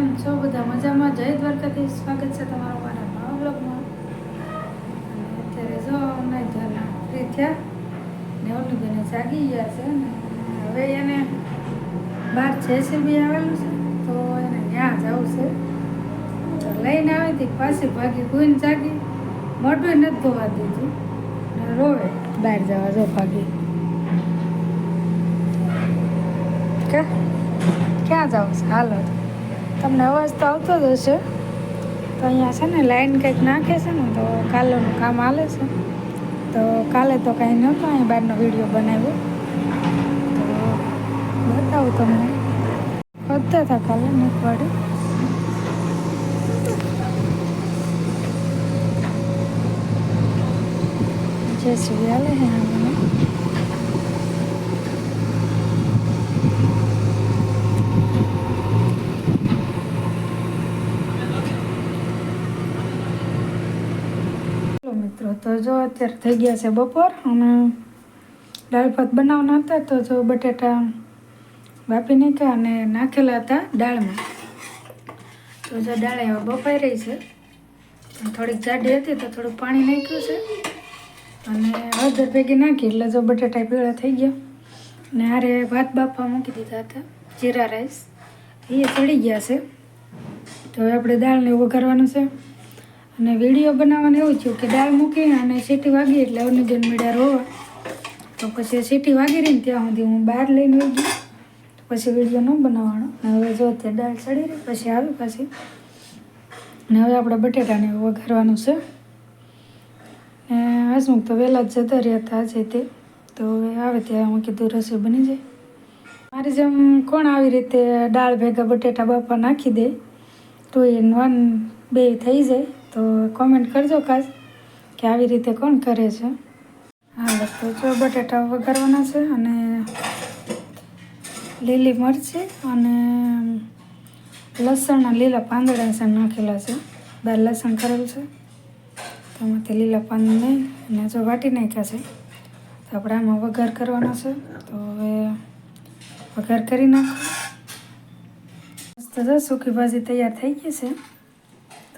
કેમ છો બધા મજામાં? જય દ્વારકાથી સ્વાગત છે તમારું મારા નવા બ્લોગમાં અને અત્યારે જો અમે ઘરના ફ્રી થયા ને ઓલી બેને જાગી ગયા છે ને હવે એને બહાર જેસીબી આવેલું છે તો એને ત્યાં જવું છે. તો લઈને આવી હતી પાછી ભાગી કોઈને જાગી. મોઢું નથી ધોવા દીધું ને રોવે. બહાર જવા જો ભાગી. ક્યાં જાવ છે? હાલો. તમને અવાજ તો આવતો જ હશે. તો અહીંયા છે ને લાઈન કંઈક નાખે છે ને, તો કાલોનું કામ હાલે છે. તો કાલે તો કાંઈ નહોતો અહીં બહારનો વીડિયો બનાવ્યો. તો બતાવું તમને. વધતા હતા કાલે નખવાડે જય શ્રી હાલે છે મિત્રો, તો જો અત્યારે થઈ ગયા છે બપોર અને દાળ ભાત બનાવવાના હતા, તો જો બટેટા બાફી નાખ્યા અને નાખેલા હતા દાળમાં. તો જો દાળ એવા બફાઈ રહી છે. થોડીક જાડી હતી, તો થોડુંક પાણી નાખ્યું છે. અને હળદર ભેગી નાખી, એટલે જો બટેટા પીળા થઈ ગયા. અને હારે ભાત બાફવા મૂકી દીધા હતા, જીરા રાઈસ. એ ચડી ગયા છે. તો હવે આપણે દાળને વઘારવાનું છે. અને વીડિયો બનાવવાનું એવું થયું કે દાળ મૂકી અને સીટી વાગી એટલે અનુજન મીડા રોવા. તો પછી સીટી વાગી રહી ને ત્યાં સુધી હું બહાર લઈને આવી ગઈ. પછી વીડિયો ન બનાવવાનો. હવે જો ત્યાં દાળ ચડી રહી, પછી આવી પછી. ને હવે આપણે બટેટાને વઘારવાનું છે. ને હસમુખ તો વહેલા જ જતા રહ્યા હતા આજે તે. તો હવે આવે ત્યાં હું કીધું રસોઈ બની જાય. મારી જેમ કોણ આવી રીતે દાળ ભેગા બટેટા બાપા નાખી દે, તો એ વન બે થઈ જાય. તો કોમેન્ટ કરજો ખાસ કે આવી રીતે કોણ કરે છે. હાલો તો જો બટેટા વઘારવાના છે અને લીલી મરચી અને લસણના લીલા પાંદડા છે નાખેલા છે. બાર લસણ કરેલું છે. તો એમાંથી લીલા પાન નહીં અને જો વાટી નાખ્યા છે. તો આપણે આમાં વઘાર કરવાનો છે. તો હવે વઘાર કરી નાખો. મસ્ત સૂકી ભાજી તૈયાર થઈ ગઈ છે.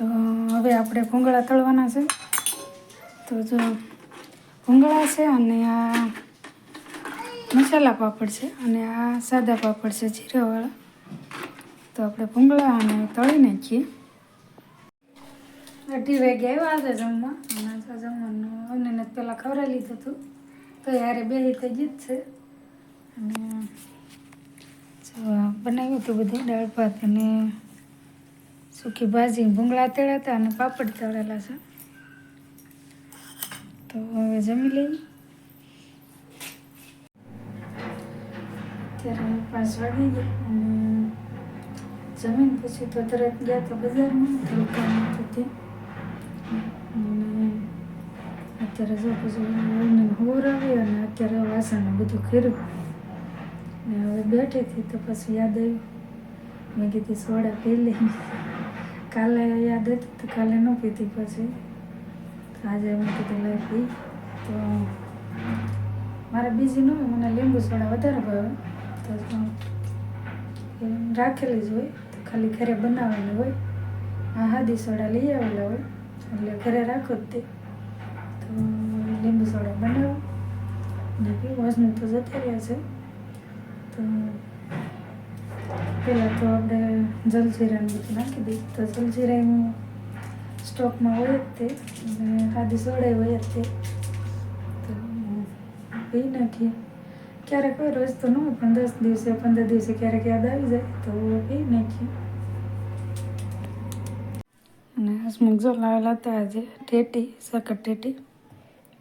તો હવે આપણે ભૂંગળા તળવાના છે. તો જો ભૂંગળા છે અને આ મસાલા પાપડ છે અને આ સાદા પાપડ છે જીરાવાળા. તો આપણે ભૂંગળા અને તળી નાખીએ. અઢી વાગે આવ્યા હતા જમવા. અને તો જમવાનું અમને પહેલાં ખવડાવી લીધું હતું. તો યારે બે રીતે જીત છે. અને બનાવ્યું હતું બધું દાળ ભાત અને સૂકી ભાજી ભૂંગળા તળ્યા અને પાપડ તળેલા છે. તો હવે જમી લઈએ. અત્યારે પાંચ વાગી ગયા અને જમીન પછી તો તરત ગયા તો બજારમાં થોડું અત્યારે જો પછી હોર આવી અને અત્યારે વાસણ બધું ખીરું ને હવે બેઠી હતી તો પછી યાદ આવ્યું. મેં કીધી સોડા પી લઈ. કાલે યાદ હતી તો કાલે ન પીધી પછી. આજે મેં કીધું લઈ પી. તો મારે બીજી ન હોય મને લીંબુ સોડા વધારે ભાવે. તો રાખેલી જ હોય. તો ખાલી ઘરે બનાવેલી હોય. આ હાદી સોડા લઈ આવેલા હોય. એટલે ઘરે રાખો જ તે. તો લીંબુ સોડા બનાવો. ને પીવું. હસનું તો જતા રહ્યા છે. તો પહેલાં તો આપણે જલજીરાનું બધું નાખી દઈએ તો જલજીરાનું સ્ટોકમાં હોય જ તે, અને ખાધી સોડાઈ હોય જ તે. તો પી નાખીએ ક્યારેક હોય, રોજ તો ન પણ દસ દિવસે, પંદર દિવસે ક્યારેક યાદ આવી જાય, તો પી નાખીએ અને હસમુખ જો લાવેલા હતા આજે, ટેટી, સકર ટેટી.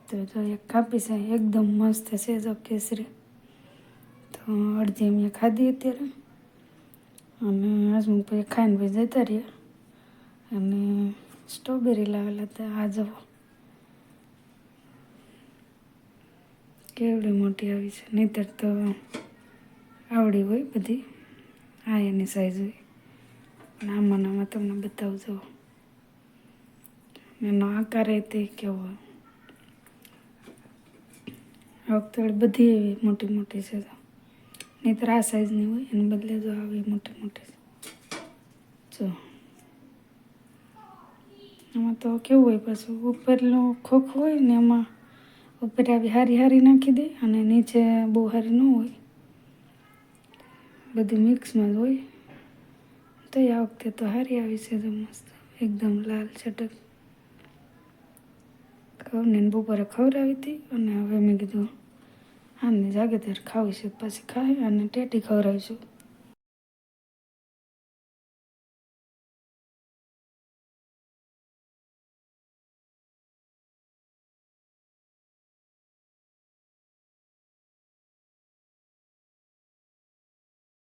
તો જો એક કાપી છે, એકદમ મસ્ત છે, જો કેસરી. તો અડધી અમે ખાધી અત્યારે. અને હસમુખ પછી ખાઈને ભાઈ જતા રહ્યા અને સ્ટ્રોબેરી લાવેલા હતા, આ જવો કેવડી મોટી આવી છે. નહીતર તો આવડી હોય બધી. આ એની સાઈઝ હોય. અને આમાં તમને બતાવજો. એનો આકાર એ તે કેવો. આ વખતે બધી એવી મોટી મોટી છે. તો નહીંતર આ સાઈઝની હોય, એને બદલે જો આવી મોટી મોટી. જો. એમાં તો કેવું હોય પાછું, ઉપરનું ખોખ હોય ને એમાં ઉપર આવી હારી હારી નાખી દે અને નીચે બહુ હારી ન હોય. બધું મિક્સમાં જ હોય. તો આ વખતે તો હારી આવી છે તો મસ્ત, એકદમ લાલ ચટક. ખવને બપોરે ખવડાવી હતી અને હવે મેં કીધું આને જાગેદાર ત્યારે ખાવી છે પછી ખાઈ અને ટેટી ખવડાવીશું.